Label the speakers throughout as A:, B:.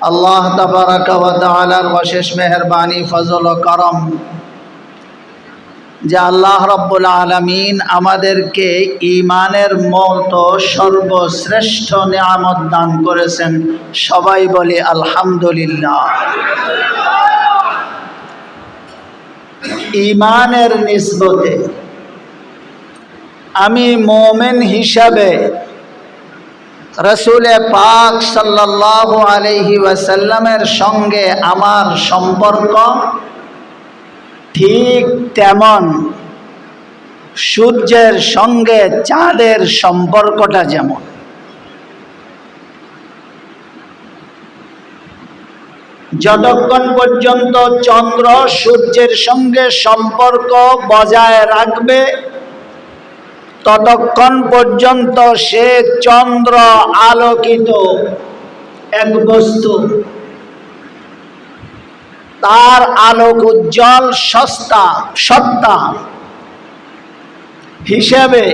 A: আল্লাহ তালার অশেষ মেহরবানি, ফজল ও করম যে আল্লাহ রব্বুল আলমিন আমাদেরকে ইমানের মতো সর্বশ্রেষ্ঠ নিয়ামত দান করেছেন। সবাই বলে আলহামদুলিল্লাহ। ইমানের নিসবতে আমি মোমেন হিসাবে রসুলে পাক সাল্লাহ আলহি ওয়াসাল্লামের সঙ্গে আমার সম্পর্ক ঠিক তেমন সূর্যের সঙ্গে চাঁদের সম্পর্কটা যেমন। যতক্ষণ পর্যন্ত চন্দ্র সূর্যের সঙ্গে সম্পর্ক বজায় রাখবে ততক্ষণ পর্যন্ত সে চন্দ্র আলোকিত এক বস্তু। তার আলোক উজ্জ্বল সস্তা, সত্তা হিসেবে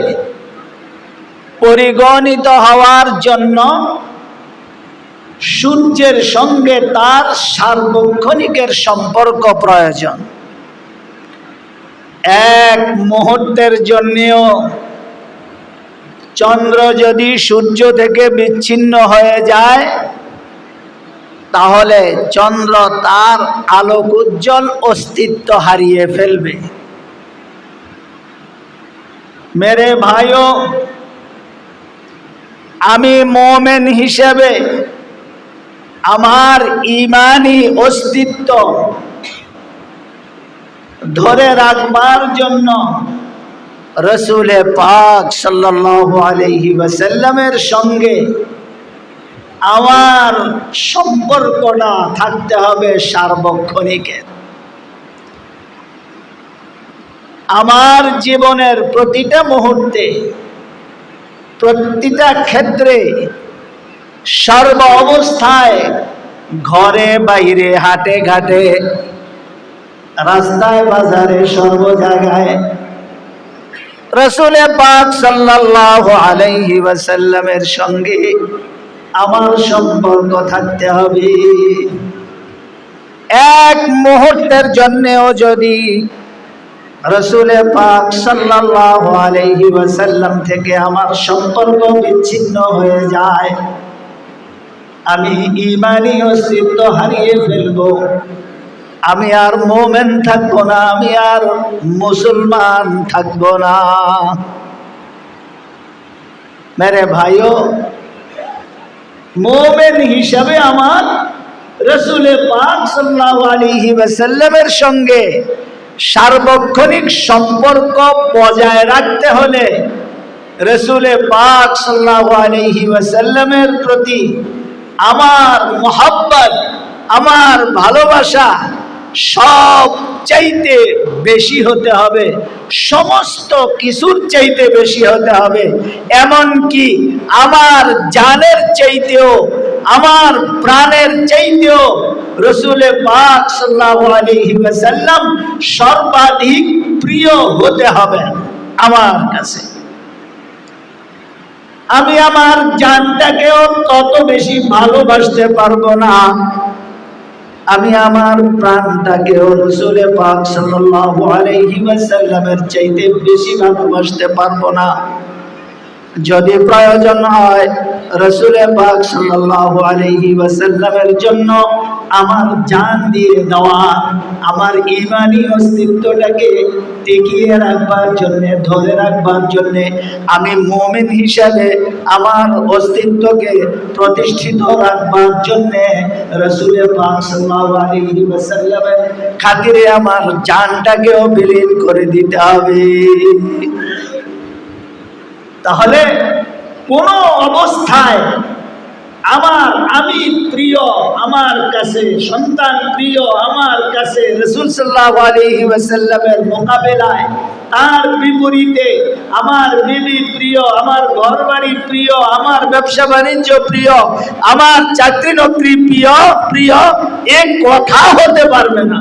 A: পরিগণিত হওয়ার জন্য সূর্যের সঙ্গে তার সার্বক্ষণিকের সম্পর্ক প্রয়োজন। এক মুহূর্তের জন্যেও চন্দ্র যদি সূর্য থেকে বিচ্ছিন্ন হয়ে যায়, তাহলে চন্দ্র তার আলোক উজ্জ্বল অস্তিত্ব হারিয়ে ফেলবে। মেরে ভাইও, আমি মোমেন হিসেবে আমার ইমানি অস্তিত্ব ধরে রাখবার জন্য রসুলে পাক সাল্লাল্লাহু ওয়াসাল্লামের সঙ্গে আমার সম্পর্কটা থাকতে হবে সার্বক্ষণিকের। আমার জীবনের প্রতিটা মুহূর্তে, প্রতিটা ক্ষেত্রে, সর্ব অবস্থায় ঘরে, বাইরে, হাটে ঘাটে, রাস্তায়, বাজারে, সর্ব জায়গায় রসুলে পাক সাল্লাল্লাহু আলাইহি ওয়াসাল্লামের সঙ্গে আমার সম্পর্ক থাকতে হবে। এক মুহূর্তের জন্যেও যদি রসুলে পাক সাল্লাল্লাহু আলাইহি ওয়াসাল্লাম থেকে আমার সম্পর্ক বিচ্ছিন্ন হয়ে যায়, আমি ইমানি অস্তিত্ব হারিয়ে ফেলব। আমি আর মোমেন থাকব না, আমি আর মুসলমান থাকব না। মেরে ভাইও, মোমেন হিসাবে আমার রসুলে পাক ওয়াসাল্লামের সঙ্গে সার্বক্ষণিক সম্পর্ক বজায় রাখতে হলে রসুলে পাক সাল্লাহ আলিহি প্রতি আমার মোহাব্বত, আমার ভালোবাসা সব চাইতে বেশি হতে হবে। সমস্ত কিছুর চাইতে বেশি হতে হবে। এমন কি আমার জানের চাইতেও, আমার প্রাণের চাইতেও রসুলে পাক সাল্লাল্লাহু আলাইহি ওয়াসাল্লাম সর্বাধিক প্রিয় হতে হবে আমার কাছে। আমি আমার জানটাকেও তত বেশি ভালোবাসতে পারব না। আমি আমার প্রাণটাকে রসুলে পাক সাল্লাল্লাহু আলাইহি ওয়াসাল্লামের চাইতে বেশি ভালোবাসতে পারব না। যদি প্রয়োজন হয় রসুলে পাক সাল্লাল্লাহু আলাইহি ওয়াসাল্লামের জন্য আমার জান দিয়ে দেওয়া, আমার ইমানি অস্তিত্বটাকে টিকিয়ে রাখবার জন্যে, ধরে রাখবার জন্যে আমি মোমেন হিসাবে আমার অস্তিত্বকে প্রতিষ্ঠিত রাখবার জন্যে রসুলে পাক সাল্লাল্লাহু খাতিরে আমার জানটাকেও বিলীন করে দিতে হবে। তাহলে কোন অবস্থায় আমার আমি প্রিয়, আমার কাছে সন্তান প্রিয়, আমার কাছে রসুল সাল্লাহ আলহি ওয়াসাল্লামের মোকাবেলায় তার বিপরীতে আমার বিবি প্রিয়, আমার ঘর বাড়ি প্রিয়, আমার ব্যবসা বাণিজ্য প্রিয়, আমার চাকরি নকরি প্রিয় প্রিয়, এ কথা হতে পারবে না।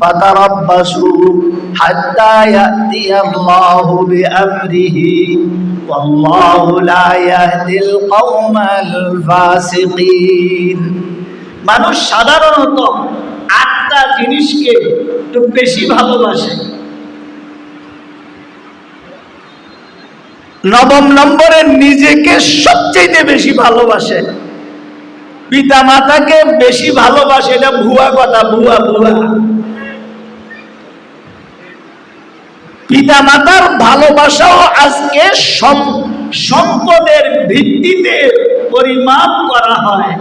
A: فتربصوا حتى يأتي الله بأمره والله لا يهدي القوم الفاسقين মানুষ সাধারণত আটটা জিনিসকে একটু বেশি ভালোবাসে নবম নম্বরে নিজেকে সবচেয়ে বেশি ভালোবাসে পিতা মাতাকে বেশি ভালোবাসে এটা ভুয়া কথা ভুয়া ভুয়া পিতা মাতার ভালোবাসাও আজকে সম- সম্পদের ভিত্তিতে পরিমাপ করা হয়।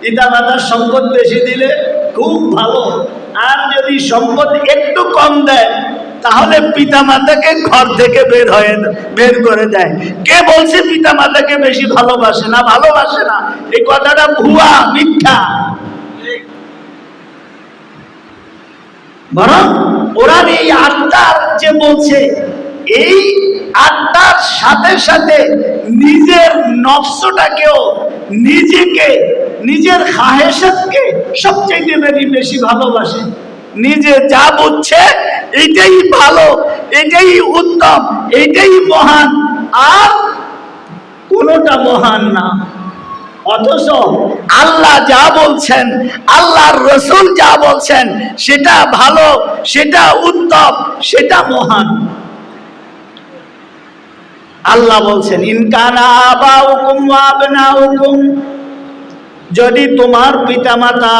A: পিতা মাতার সম্পদ বেশি দিলে খুব ভালো। আর যদি সম্পদ একটু কম দেয়, তাহলে পিতা মাতাকে ঘর থেকে বের হয়ে বের করে দেয়। কে বলছে পিতা মাতাকে বেশি ভালোবাসে না? ভালোবাসে না। এই কথাটা ভুয়া, মিথ্যা। বরং ওরা এই আত্মার যে বলছে, এই আত্মার সাথে সাথে নিজের নফসটাকেও নিজেকে, নিজের খাহেসাতকে সবচেয়ে বেশি বেশি ভালোবাসে। নিজে যা বুঝছে, এটাই ভালো, এটাই উত্তম, এটাই মহান, আর কোনোটা মহান না। অথচ আল্লাহ যা বলছেন, আল্লাহর রসুল যা বলছেন, সেটা ভালো, সেটা উত্তম, সেটা মহান। আল্লাহ বলছেন ইনকানা আবা হুকুম আবনা হুকুম যদি তোমার পিতামাতা,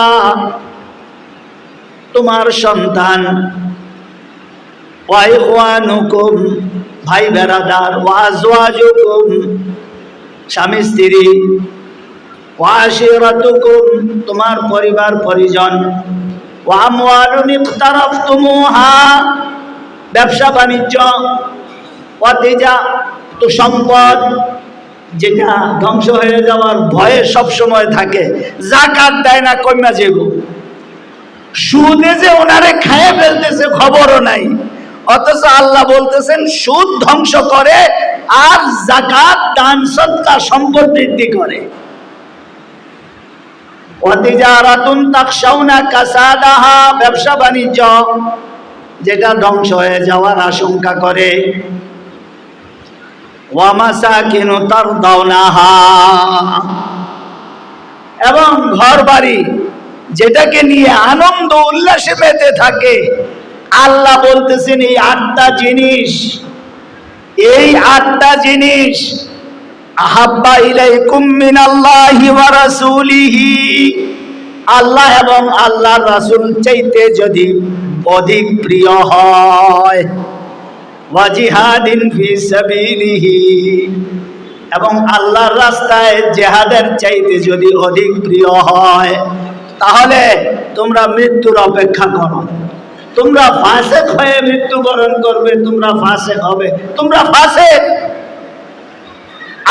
A: তোমার সন্তান ভাই বেড়াদার ওয়াজওয়াজুকুম স্বামী স্ত্রী ওয়াশিরাতুকুম তোমার পরিবার পরিজন। ওয়ামওয়ালুন ইকতারাফতুমুহা, ব্যবসা বাণিজ্য তো সম্পদ, যেটা ধ্বংস হয়ে যাওয়ার ভয়ে সব সময় থাকে। জাকাত দেয় না কন্যা যেগো সুদে যে ওনারে খাইয়ে ফেলতেছে, খবরও নাই। অথচ আল্লাহ বলতেছেন, সুদ ধ্বংস করে আর জাকাত দান সৎকা বৃদ্ধি করে। ব্যবসা বাণিজ্য, যেটা ধ্বংস হয়ে যাওয়ার আশঙ্কা করে। এবং ঘর বাড়ি যেটাকে নিয়ে আনন্দ উল্লাসে মেতে থাকে। আল্লাহ বলতেছেন, এই আটটা জিনিস, এই আটটা জিনিস আল্লাহ এবং আল্লাহর রাসূল চাইতে যদি অধিক প্রিয় হয়। এবং আল্লাহর রাস্তায় জেহাদের চাইতে যদি অধিক প্রিয় হয়, তাহলে তোমরা মৃত্যুর অপেক্ষা করো। তোমরা ফাঁসে হয়ে মৃত্যুবরণ করবে, তোমরা ফাঁসে হবে। তোমরা ফাঁসে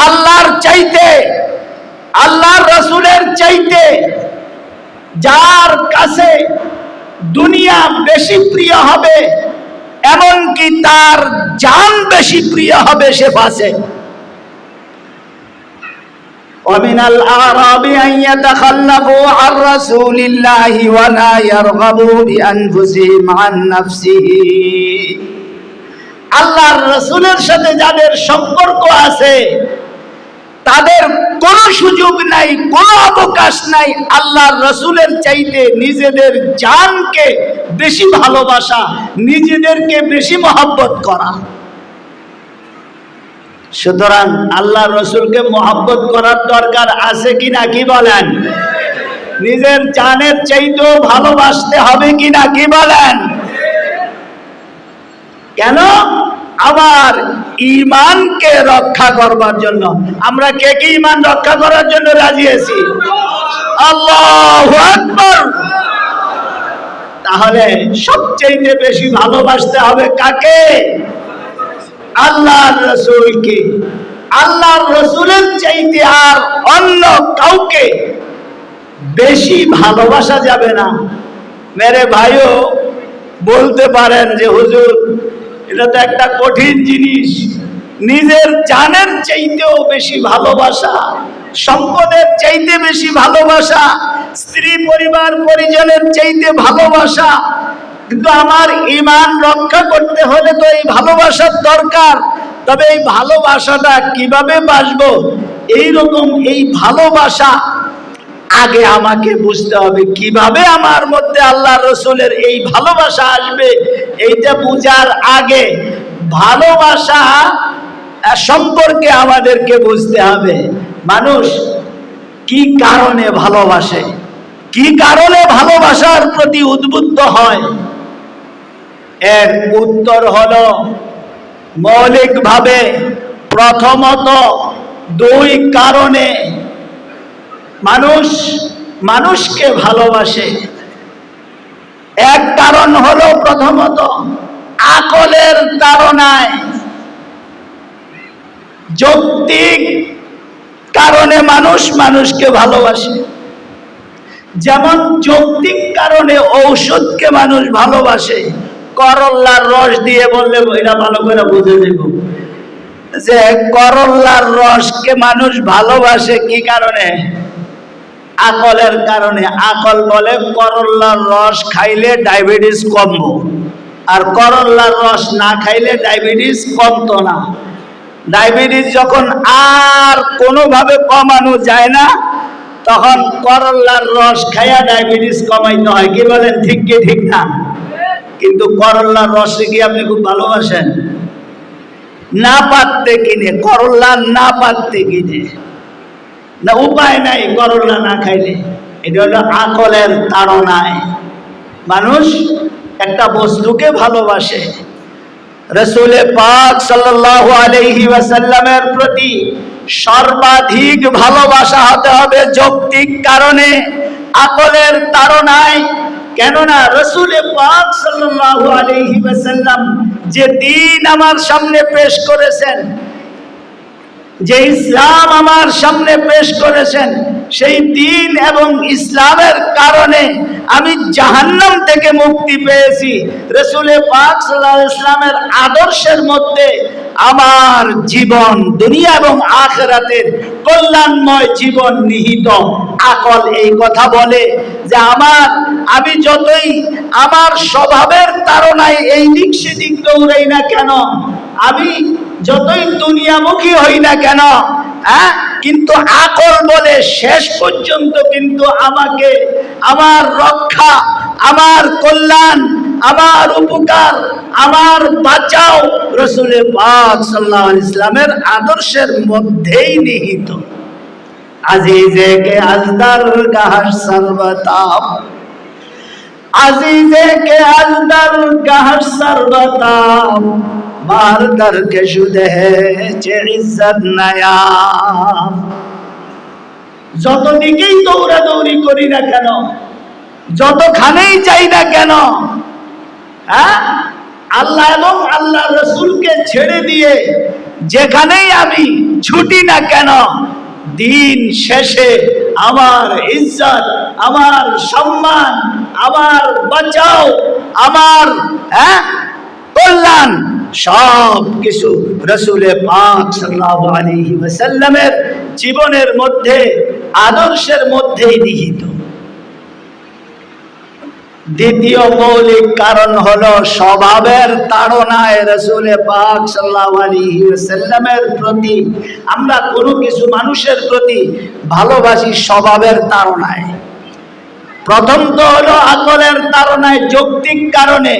A: আল্লাহর চাইতে আল্লাহর রসুলের চাইতে যার কাছে দুনিয়া বেশি প্রিয় হবে এমনকি তার জান বেশি প্রিয় হবে সে ফাঁসে ومن الأعراب أن يتخلفوا عن رسول الله ولا يرغبوا بأنفسهم عن نفسه আল্লাহর রসুলের সাথে যাদের সম্পর্ক আছে তাদের কোনো সুযোগ নাই, কোনো অবকাশ নাই, আল্লাহর রসুলের চাইতে নিজেদের জানকে বেশি ভালোবাসা, নিজেদেরকে বেশি মহব্বত করা। সুতরাং আল্লাহ রসুলকে মহব্বত করার দরকার আছে কি না কি বলেন? নিজের জানের চাইতেও ভালোবাসতে হবে কি না কি বলেন? কেন? আমার ইমানকে রক্ষা করবার জন্য। আমরা কে কি ইমান রক্ষা করার জন্য রাজি আছি? আল্লাহ তাহলে সবচেয়ে বেশি ভালোবাসতে হবে কাকে? আল্লাহর রসুলকে। আল্লাহর রসুলের চাইতে আর অন্য কাউকে বেশি ভালোবাসা যাবে না। মেরে ভাইও, বলতে পারেন যে, হুজুর এটা তো একটা কঠিন জিনিস। নিজের জানের চাইতেও বেশি ভালোবাসা, সম্পদের চাইতে বেশি ভালোবাসা, স্ত্রী, পরিবার, পরিজনের চাইতে ভালোবাসা। কিন্তু আমার ইমান রক্ষা করতে হলে তো এই ভালোবাসার দরকার। তবে এই ভালোবাসাটা কীভাবে বাসবো এইরকম এই ভালোবাসা আগে আমাকে বুঝতে হবে কীভাবে আমার মধ্যে আল্লাহ রসুলের এই ভালোবাসা আসবে। এইটা বুঝার আগে ভালোবাসা সম্পর্কে আমাদেরকে বুঝতে হবে। মানুষ কি কারণে ভালোবাসে? কি কারণে ভালোবাসার প্রতি উদ্বুদ্ধ হয়? এর উত্তর হলো মৌলিকভাবে প্রথমত দুই কারণে মানুষ, মানুষকে ভালোবাসে। এক কারণ হলো প্রথমত, আকলের তাড়নায়। যৌক্তিক কারণে মানুষ মানুষকে ভালোবাসে। যেমন যৌক্তিক কারণে ঔষধকে মানুষ ভালোবাসে, করল্লার রস দিয়ে বললে এরা ভালো করে বুঝে দেব যে করল্লার রসকে মানুষ ভালোবাসে কি কারণে? আকলের কারণে। আকল বলে করল্লার রস খাইলে ডায়াবেটিস কমবো। আর করল্লার রস না খাইলে ডায়াবেটিস কমতো না। ডায়াবেটিস যখন আর কোনোভাবে কমানো যায় না, তখন করল্লার রস খাইয়া ডায়াবেটিস কমাইতে হয়। কি বলেন? ঠিক কি ঠিক না? কিন্তু করল্লার রসে কি আপনি খুব ভালোবাসেন? না পারতে কিনে করল্লা না পারতে কিনে। না, উপায় নাই করল্লা না খাইলে। এটা হলো আকলের তাড়নায়। মানুষ একটা বস্তুকে ভালোবাসে। রসুলে পাক সাল্লাল্লাহু আলাইহি ওয়াসাল্লামের প্রতি সর্বাধিক ভালোবাসা হতে হবে যৌক্তিক কারণে, আকলের তাড়নায়। কেননা রসুলে পাক সাল্লাল্লাহু আলাইহি ওয়াসাল্লাম যে দিন আমার সামনে পেশ করেছেন যে ইসলাম আমার সামনে পেশ করেছেন, সেই দিন এবং ইসলামের কারণে আমি জাহান্নাম থেকে মুক্তি পেয়েছি। রসুলে পাক সাল্লাহ ইসলামের আদর্শের মধ্যে আমার জীবন, দুনিয়া এবং আখেরাতের কল্যাণময় জীবন নিহিত। আকল এই কথা বলে যে আমার, আমি যতই আমার স্বভাবের তাড়নায় এই দিক সেদিক দৌড়াই না কেন, আমি যতই দুনিয়ামুখী হই না কেন হ্যাঁ? কিন্তু আকল বলে শেষ পর্যন্ত কিন্তু আমাকে আমার রক্ষা, আমার কল্যাণ, আমার উপকার, আমার বাঁচাও রসুলের পাক সাল্লাহ ইসলামের আদর্শের মধ্যেই নিহিত। আজিজে কে আজদার গাহার সর্বতাপ আজিজে কে আজদার গাহার সর্বতাপ। মার দর কে শুদে চে ইজ্জত নয়া যতদিকেই দৌড়াদৌড়ি করি না কেন যতখানেই যাই না কেন হ্যাঁ আল্লাহ এবং আল্লাহ রসুলকে ছেড়ে দিয়ে যেখানেই আমি ছুটি না কেন দিন শেষে আমার ইজ্জত আমার সম্মান আমার বাঁচাও আমার হ্যাঁ কল্যাণ সব কিছু পাক সাল্লাল্লাহু আলাইহি ওয়াসাল্লামের জীবনের মধ্যে, আদর্শের মধ্যেই নিহিত। দ্বিতীয় মৌলিক কারণ হলো স্বভাবের তাড়নায় রসুলে পাক সাল্লাল্লাহু আলাইহি ওয়াসাল্লামের প্রতি, আমরা কোনো কিছু মানুষের প্রতি ভালোবাসি স্বভাবের তাড়নায়। প্রথম তো হলো আকলের তাড়নায় যৌক্তিক কারণে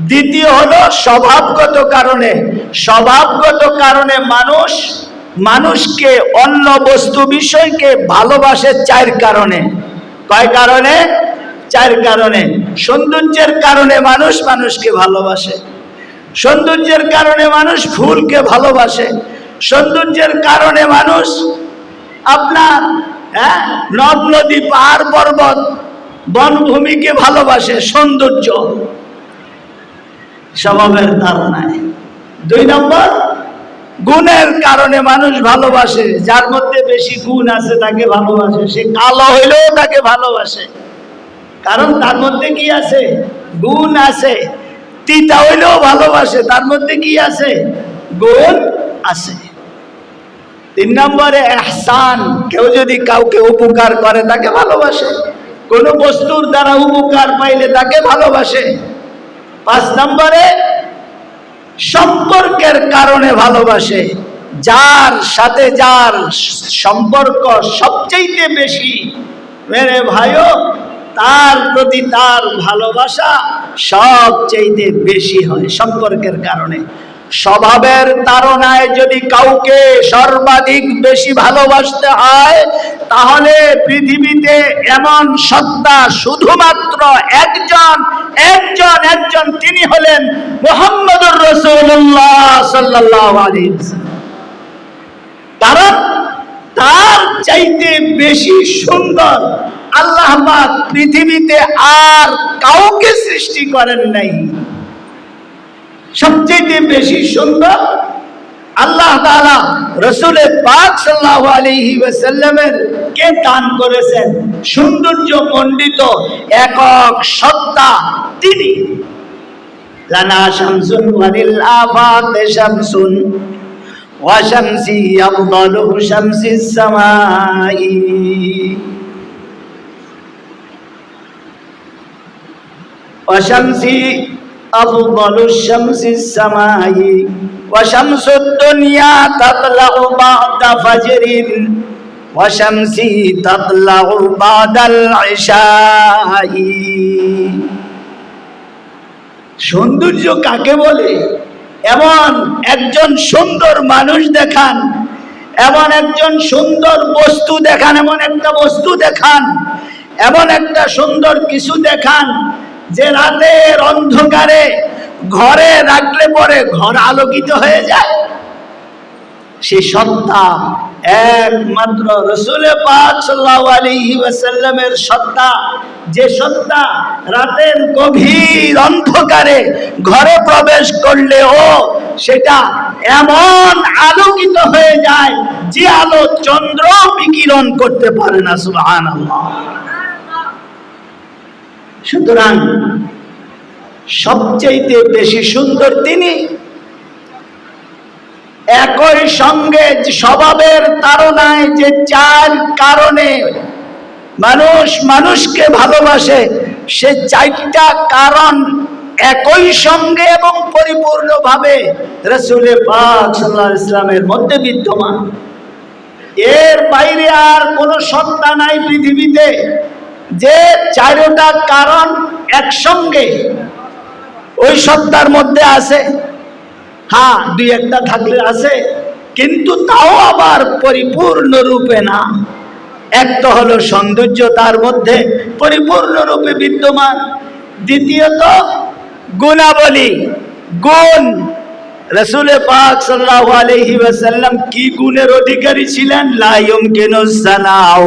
A: দ্বিতীয় হলো স্বভাবগত কারণে। স্বভাবগত কারণে মানুষ, মানুষকে অন্য বস্তু বিষয়কে ভালোবাসে চার কারণে। কয় কারণে? চার কারণে। সৌন্দর্যের কারণে মানুষ মানুষকে ভালোবাসে। সৌন্দর্যের কারণে মানুষ ফুলকে ভালোবাসে। সৌন্দর্যের কারণে মানুষ আপনার হ্যাঁ নদ, নদী, পাহাড়, পর্বত, বনভূমিকে ভালোবাসে। সৌন্দর্য। স্বভাবের ধারণায়। দুই নম্বর, গুণের কারণে মানুষ ভালোবাসে। যার মধ্যে বেশি গুণ আছে তাকে ভালোবাসে। সে কালো হইলেও তাকে ভালোবাসে। কারণ তার মধ্যে কি আছে? গুণ আছে। তিতা হইলেও ভালোবাসে। তার মধ্যে কি আছে? গুণ আছে। তিন নম্বরে, এহসান। কেউ যদি কাউকে উপকার করে, তাকে ভালোবাসে। কোনো বস্তুর দ্বারা উপকার পাইলে তাকে ভালোবাসে। পাঁচ নম্বরে, সম্পর্কের কারণে ভালোবাসে। যার সাথে যার সম্পর্ক সবচেয়ে বেশি, মেরে ভাইও, তার প্রতি তার ভালোবাসা সবচেয়ে বেশি হয় সম্পর্কের কারণে। স্বভাবের তাড়নায় যদি কাউকে সর্বাধিক বেশি ভালোবাসতে হয়, তাহলে পৃথিবীতে এমন সত্তা শুধুমাত্র একজন একজন একজন, তিনি হলেন মোহাম্মদুর রসুল্লাহ সাল্লাহ কারণ তার চাইতে বেশি সুন্দর আল্লাহ পৃথিবীতে আর কাউকে সৃষ্টি করেন নাই। সবচেয়ে বেশি সুন্দর আল্লাহ তালা রসুলের পাক সাল্লাহ কে দান করেছেন? সৌন্দর্য মণ্ডিত একক সত্তা তিনি। লানা শামসুন আফাতে শামসুন শামসি সামাই। أفضل الشمس السماء وشمس الدنيا تطلع بعد فجر وشمسي تطلع بعد العشاء সৌন্দর্য কাকে বলে এমন একজন সুন্দর মানুষ দেখান এমন একজন সুন্দর বস্তু দেখান এমন একটা বস্তু দেখান এমন একটা সুন্দর কিছু দেখান যে রাতের অন্ধকারে ঘরে রাখলে পরে ঘর আলোকিত হয়ে যায়। সে সত্তা একমাত্র রসুলে পাক ওয়াসাল্লামের সত্তা। যে সত্তা রাতের গভীর অন্ধকারে ঘরে প্রবেশ করলেও সেটা এমন আলোকিত হয়ে যায় যে আলো চন্দ্র বিকিরণ করতে পারে না, সুবহানাল্লাহ। সুতরাং সবচেয়ে বেশি সুন্দর তিনি একই সঙ্গে স্বভাবের তাড়নায় যে চার কারণে মানুষ মানুষকে ভালোবাসে, সে চারটা কারণ একই সঙ্গে এবং পরিপূর্ণভাবে রসুল পাক ইসলামের মধ্যে বিদ্যমান। এর বাইরে আর কোনো সত্তা নাই পৃথিবীতে। যে চারোটা কারণ একসঙ্গে। ওই সত্তার মধ্যে আছে। হ্যাঁ দুই একটা থাকলে আছে। কিন্তু তাও আবার পরিপূর্ণ রূপে না। এক তো হলো সৌন্দর্য তার মধ্যে পরিপূর্ণ রূপে বিদ্যমান। দ্বিতীয়ত গুণাবলী। গুণ। রসুলে পাক সাল্লাল্লাহু আলাইহি ওয়াসাল্লাম কি গুণের অধিকারী ছিলেন? লা ইউমকিনু সানাউ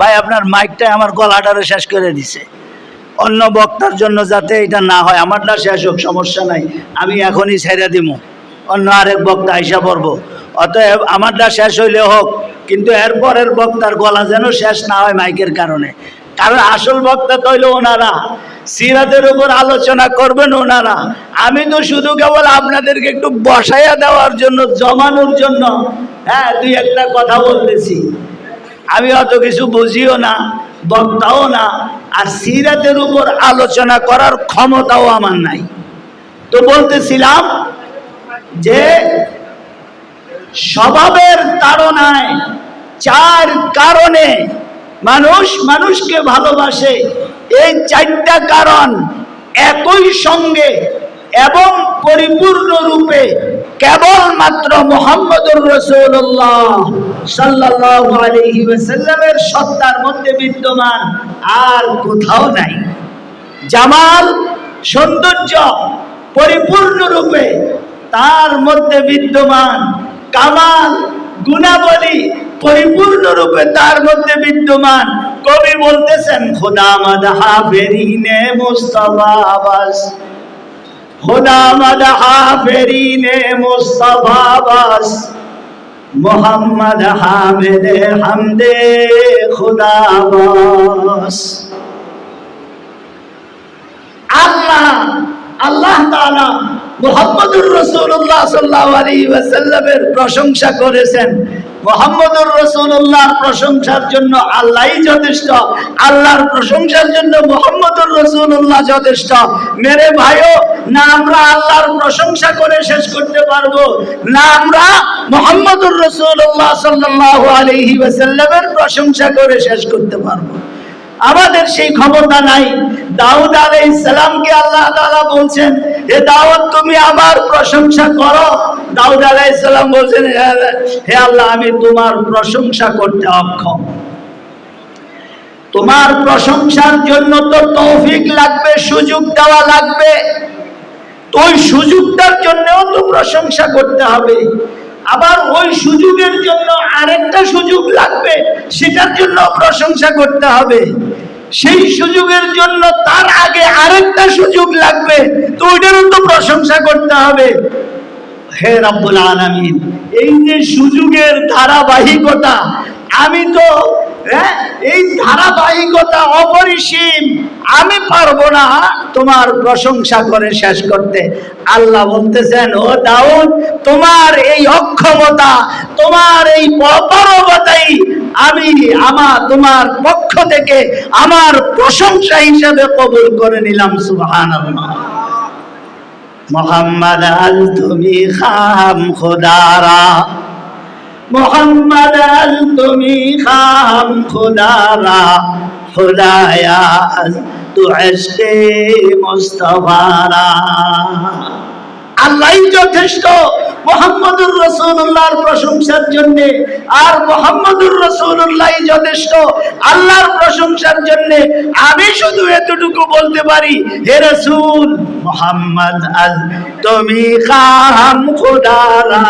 A: ভাই, আপনার মাইকটা আমার গলাটারে শেষ করে দিছে। অন্য বক্তার জন্য যাতে এটা না হয় আমারটা শেষ হোক, সমস্যা নাই, আমি এখনই ছেড়ে দিব অন্য আরেক বক্তা আইসা পড়ব। অতএব আমারটা শেষ হইলে হোক, কিন্তু এরপরের বক্তার গলা যেন শেষ না হয় মাইকের কারণে। কারণ আসল বক্তা তৈল ওনারা, সিরাতের উপর আলোচনা করবেন ওনারা। আমি তো শুধু কেবল আপনাদেরকে একটু বসাইয়া দেওয়ার জন্য, জমানোর জন্য হ্যাঁ দুই একটা কথা বলতেছি। আমি অত কিছু বুঝিও না, বক্তাও না, আর সিরাতের উপর আলোচনা করার ক্ষমতাও আমার নাই। তো বলতেছিলাম যে স্বভাবের তাড়নায় চার কারণে মানুষ মানুষকে ভালোবাসে। এই চারটা কারণ একই সঙ্গে এবং পরিপূর্ণ রূপে কেবলমাত্র মোহাম্মদুর রসুল্লাহ সাল্লাল্লাহু আলাইহি ওয়াসাল্লামের সত্তার মধ্যে বিদ্যমান আর কোথাও নাই। জামাল সৌন্দর্য পরিপূর্ণ রূপে তার মধ্যে বিদ্যমান, কামাল, গুণাবলী পরিপূর্ণ রূপে তার মধ্যে বিদ্যমান। কবি বলতেছেন, খোদা মাদহা বেরিনে মুস্তফা আবাস। খোদা মাদহা বেরিনে মুস্তফা আবাস মোহাম্মদ হামিদ বাস। আল্লাহ আল্লাহ তাআলা মুহাম্মদুর রাসূলুল্লাহ সাল্লাল্লাহু আলাইহি ওয়াসাল্লামের প্রশংসা করেছেন। মুহাম্মদুর রসুল্লাহর প্রশংসার জন্য আল্লাহ যথেষ্ট, আল্লাহর প্রশংসার জন্য মোহাম্মদুর রসুল্লাহ যথেষ্ট। মেরে ভাইও, না আমরা আল্লাহর প্রশংসা করে শেষ করতে পারব, না আমরা মোহাম্মদুর রসুল্লাহ সাল্লাহ আলহি প্রশংসা করে শেষ করতে পারব। আমাদের সেই ক্ষমতা নাই। দাউদ আলাইহিস সালামকে আল্লাহ তাআলা বলছেন হে দাউদ, তুমি আমার প্রশংসা করো। দাউদ আলাইহিস সালাম বলছেন, "হে- আল্লাহ আমি তোমার প্রশংসা করতে অক্ষম। তোমার প্রশংসার জন্য তো তৌফিক লাগবে, সুযোগ দেওয়া লাগবে। ওই সুযোগটার জন্যও তো প্রশংসা করতে হবে। আবার ওই সুযোগের জন্য আরেকটা সুযোগ লাগবে, সেটার জন্য প্রশংসা করতে হবে। সেই সুযোগের জন্য তার আগে আরেকটা সুযোগ লাগবে। তো ওইটারও তো প্রশংসা করতে হবে। হে রব্বুল আলামিন, এই যে সুযোগের ধারাবাহিকতা, আমি তো হ্যাঁ, এই ধারাবাহিকতা অপরিসীম। আমি পারব না তোমার প্রশংসা করে শেষ করতে। আল্লাহ বলতেছেন ও দাউদ তোমার এই অক্ষমতা তোমার এই অপারগতাই আমি আমার তোমার পক্ষ থেকে আমার প্রশংসা হিসেবে কবুল করে নিলাম সুবহানাল্লাহ। মোহাম্মদ আল তুমি খাম খোদারা। মোহাম্মদ তুমি খাম খুদারা খোদায়া তু এসকে মুস্তফারা। আল্লাহই যথেষ্ট। মোহাম্মদুর রসুল্লাহর প্রশংসার জন্য, আর মোহাম্মদুর রসুল্লাহ যথেষ্ট। আল্লাহর প্রশংসার জন্য আমি শুধু এতটুকু বলতে পারি, হে রসুল, মোহাম্মদ আল, তুমি খাম খুদারা,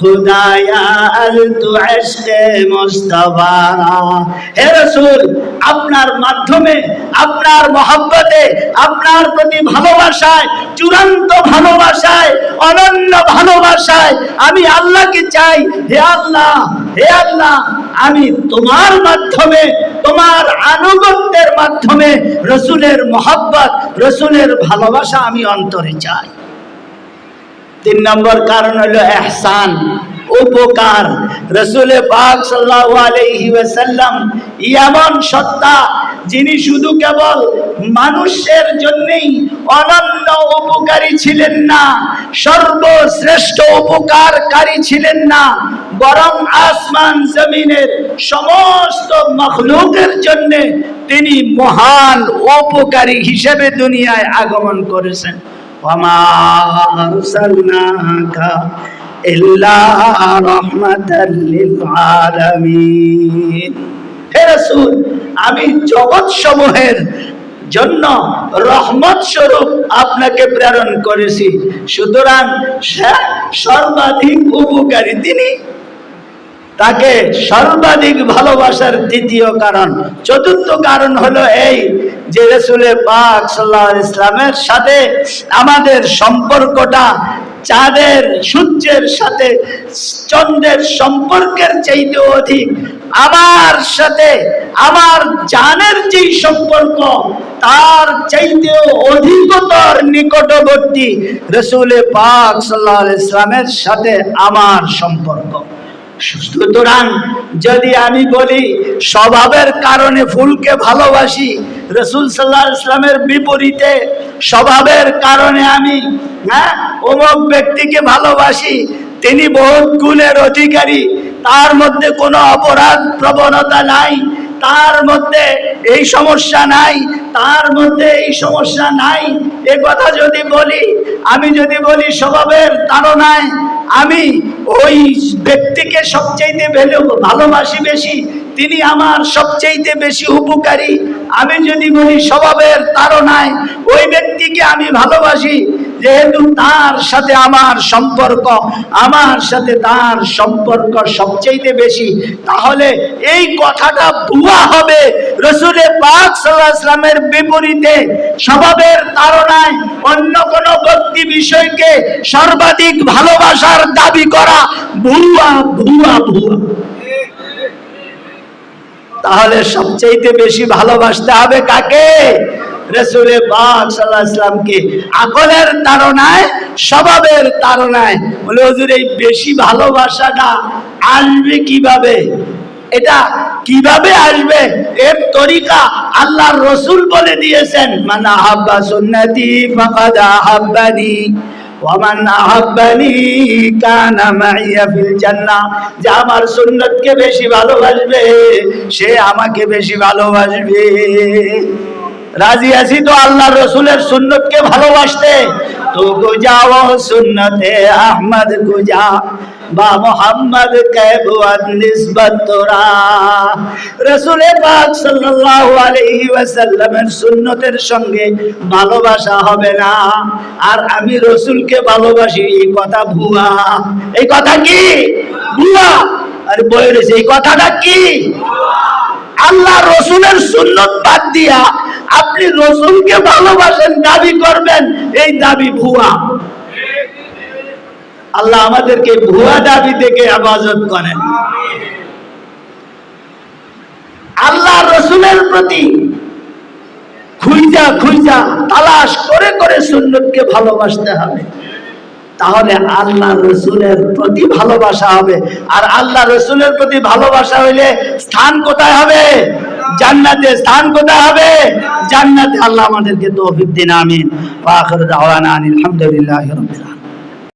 A: খুদায়া আল তু এসকে মুস্তফারা হে রসুল, আপনার মাধ্যমে, আপনার মহব্বতে, আপনার প্রতি ভালোবাসায়, চূড়ান্ত ভালোবাসায়, অনন্য ভালোবাসায় আমি আল্লাহকে চাই, হে আল্লাহ হে আল্লাহ, আমি তোমার মাধ্যমে, তোমার আনুগত্যের মাধ্যমে রসুলের মহব্বত, রসুলের ভালোবাসা আমি অন্তরে চাই। তিন নম্বর কারণ হলো এহসান, উপকার। রসুলে পাক সাল্লাল্লাহু আলাইহি ওয়াসাল্লাম এমন সত্তা যিনি শুধু কেবল মানুষের জন্যেই অনন্য উপকারী ছিলেন না, সর্বশ্রেষ্ঠ উপকারকারী ছিলেন না, বরং আসমান জমিনের সমস্ত মখলুকের জন্য তিনি মহান উপকারী হিসেবে দুনিয়ায় আগমন করেছেন। ইল্লা রহমাতাল আলমী হে আমি জগৎ সমূহের জন্য রহমত স্বরূপ আপনাকে প্রেরণ করেছি। সুতরাং সর্বাধিক উপকারী তিনি। তাকে সর্বাধিক ভালোবাসার দ্বিতীয় কারণ। চতুর্থ কারণ হলো এই যে রসুলের পাক সাল্লাহ ইসলামের সাথে আমাদের সম্পর্কটা চাঁদের সূর্যের সাথে চন্দ্রের সম্পর্কের চাইতে অধিক আমার সাথে আমার জানের যে সম্পর্ক, তার চাইতেও অধিকতর নিকটবর্তী রসুলের পাক সাল্লাহ ইসলামের সাথে আমার সম্পর্ক। সুতরাং যদি আমি বলি, স্বভাবের কারণে ফুলকে ভালোবাসি, রসুল সাল্লাহ ইসলামের বিপরীতে স্বভাবের কারণে আমি হ্যাঁ অমুক ব্যক্তিকে ভালোবাসি, তিনি বহুত গুণের অধিকারী তার মধ্যে কোনো অপরাধ প্রবণতা নাই, তার মধ্যে এই সমস্যা নাই, তার মধ্যে এই সমস্যা নাই। এ কথা যদি বলি, আমি যদি বলি স্বভাবের তাড়নায়, আমি ওই ব্যক্তিকে সবচাইতে ভ্যালু ভালোবাসি বেশি, তিনি আমার সবচাইতে বেশি উপকারী। আমি যদি বলি স্বভাবের তাড়নায়, ওই ব্যক্তিকে আমি ভালোবাসি যেহেতু তার সাথে আমার সম্পর্ক, আমার সাথে তার সম্পর্ক সবচাইতে বেশি, তাহলে এই কথাটা ভুয়া হবে। রসুলে পাক সাল্লাহ ইসলামের বিপরীতে স্বভাবের তাড়নায় অন্য কোন ব্যক্তি বিষয়কে সর্বাধিক ভালোবাসার দাবি করা ভুয়া ভুয়া ভুয়া। তাহলে সবচেয়ে বেশি ভালোবাসতে হবে কাকে? রসুলে পাক সাল্লাহ ইসলামকে আকলের তাড়নায়, স্বভাবের তাড়নায় বলে, হুজুর, এই বেশি ভালোবাসাটা আসবে কীভাবে? এটা কীভাবে আসবে? এর তরিকা আল্লাহর রসুল বলে দিয়েছেন মানে আহাব্বা সুন্নতি ফাকাদ আহাব্বানি ওয়ামান আহাব্বানি কানা মাইয়া ফিল জান্নাহ। যে আমার সুন্নতকে বেশি ভালোবাসবে, সে আমাকে বেশি ভালোবাসবে। রাজি আছি তো আল্লাহ রসুলের সুন্নতকে ভালোবাসতে। তো গুজাও সুন্নতে আহমদ গুজা বা মোহাম্মদ নিসবত তোরা। রসুলের পাক সাল্লাল্লাহু আলাইহি ওয়াসাল্লামের সুন্নতের সঙ্গে ভালোবাসা হবে না। আর আমি রসুলকে ভালোবাসি, এই কথা ভুয়া। এই কথা কি? ভুয়া। আর বই রয়েছে এই কথাটা কি? আল্লাহ রসুলের সুন্নত বাদ দিয়া আপনি রসুলকে ভালোবাসেন, দাবি করবেন, এই দাবি ভুয়া। আল্লাহ আমাদেরকে ভুয়া দাবি থেকে আবাজত করেন। আল্লাহ রসুলের প্রতি খুঁজা খুঁজা তালাশ করে করে সুন্নতকে ভালোবাসতে হবে। তাহলে আল্লাহ রসুলের প্রতি ভালোবাসা হবে। আর আল্লাহ রসুলের প্রতি ভালোবাসা হইলে স্থান কোথায় হবে? জান্নাতে স্থান কোথায় হবে? জান্নাতে আল্লাহ আমাদেরকে তৌফিক দিন, আমিন। ওয়া